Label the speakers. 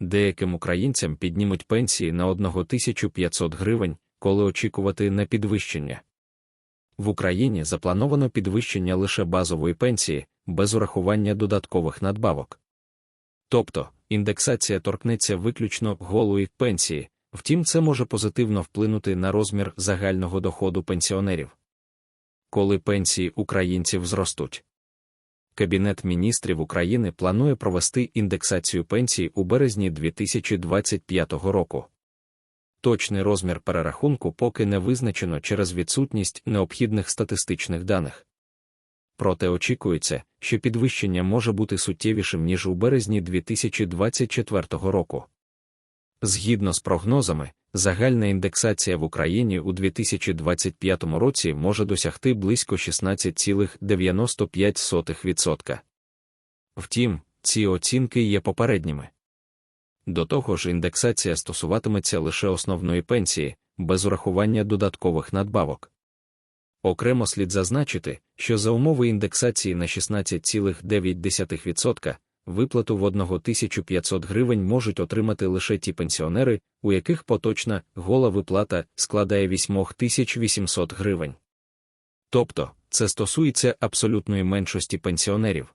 Speaker 1: деяким українцям піднімуть пенсії на 1500 гривень, коли очікувати на підвищення. В Україні заплановано підвищення лише базової пенсії, без урахування додаткових надбавок. Тобто, індексація торкнеться виключно голої пенсії, втім, це може позитивно вплинути на розмір загального доходу пенсіонерів. Коли пенсії українців зростуть. Кабінет міністрів України планує провести індексацію пенсій у березні 2025 року. Точний розмір перерахунку поки не визначено через відсутність необхідних статистичних даних. Проте очікується, що підвищення може бути суттєвішим ніж у березні 2024 року. Згідно з прогнозами, загальна індексація в Україні у 2025 році може досягти близько 16,95%. Втім, ці оцінки є попередніми. До того ж, індексація стосуватиметься лише основної пенсії, без урахування додаткових надбавок. Окремо слід зазначити, що за умови індексації на 16,9% виплату в 1500 гривень можуть отримати лише ті пенсіонери, у яких поточна гола виплата складає 8800 гривень. Тобто, це стосується абсолютної меншості пенсіонерів.